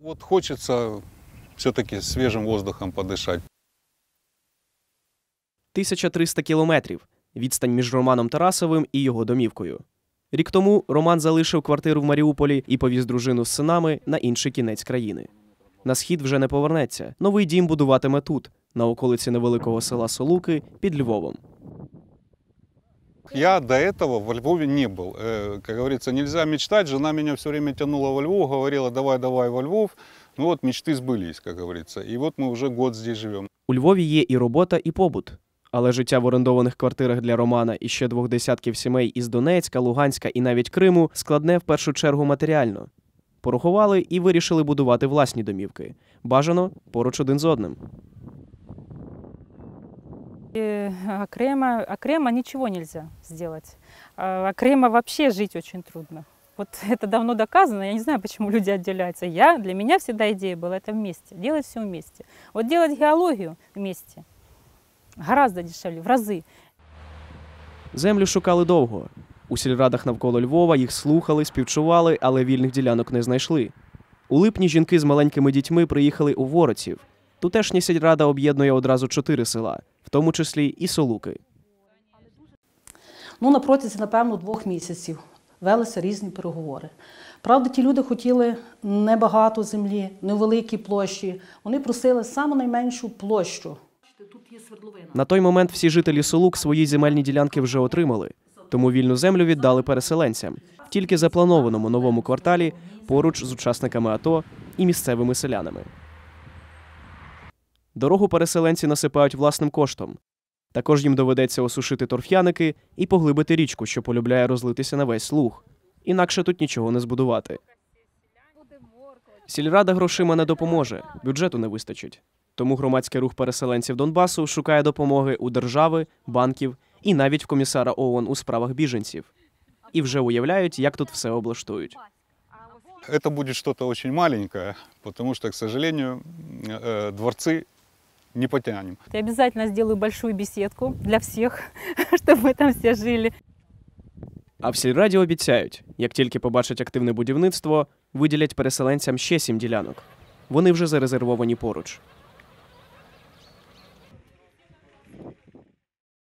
Вот хочется все-таки свежим воздухом подышать. 1300 кілометрів відстань між Романом Тарасовим і його домівкою. Рік тому Роман залишив квартиру в Маріуполі і повіз дружину з синами на інший кінець країни. На схід вже не повернеться. Новий дім будуватиме тут, на околиці невеликого села Солуки під Львовом. Я до этого во Львове не был. Э, Как говорится, нельзя мечтать. Жена меня все время тянула во Львов, говорила, давай, давай во Львов. Ну вот мечты сбылись, как говорится. И вот мы уже год здесь живем. У Львові є і робота, і побут. Але життя в орендованих квартирах для Романа і ще двох десятків сімей із Донецька, Луганська і навіть Криму складне в першу чергу матеріально. Порахували і вирішили будувати власні домівки. Бажано поруч один з одним. И окремо, окремо ничего нельзя сделать. А Окремо вообще жить очень трудно. Вот это давно доказано, я не знаю, почему люди отделяются. Я, для меня всегда идея была это вместе, делать все вместе. Вот делать геологию вместе гораздо дешевле, в разы. Землю шукали довго. У сільрадах навколо Львова їх слухали, співчували, але вільних ділянок не знайшли. У липні жінки з маленькими дітьми приїхали у Воротів. Тутешня сільрада об'єднує одразу чотири села, в тому числі і Солуки. Ну, на протязі, напевно, двох місяців велися різні переговори. Правда, ті люди хотіли небагато землі, невеликі площі. Вони просили саме найменшу площу. На той момент всі жителі Солук свої земельні ділянки вже отримали, тому вільну землю віддали переселенцям в тільки запланованому новому кварталі поруч з учасниками АТО і місцевими селянами. Дорогу переселенці насипають власним коштом. Також їм доведеться осушити торф'яники і поглибити річку, що полюбляє розлитися на весь слуг. Інакше тут нічого не збудувати. Сільрада грошима не допоможе, бюджету не вистачить. Тому громадський рух переселенців Донбасу шукає допомоги у держави, банків і навіть в комісара ООН у справах біженців. І вже уявляють, як тут все облаштують. Это будет что-то очень маленькое, потому что, к сожалению, э, дворцы не потянем. Я обязательно сделаю большую беседку для всех, чтобы мы там все жили. А в сільраді обіцяють, як тільки побачать активне будівництво, виділять переселенцям ще сім ділянок. Вони вже зарезервовані поруч.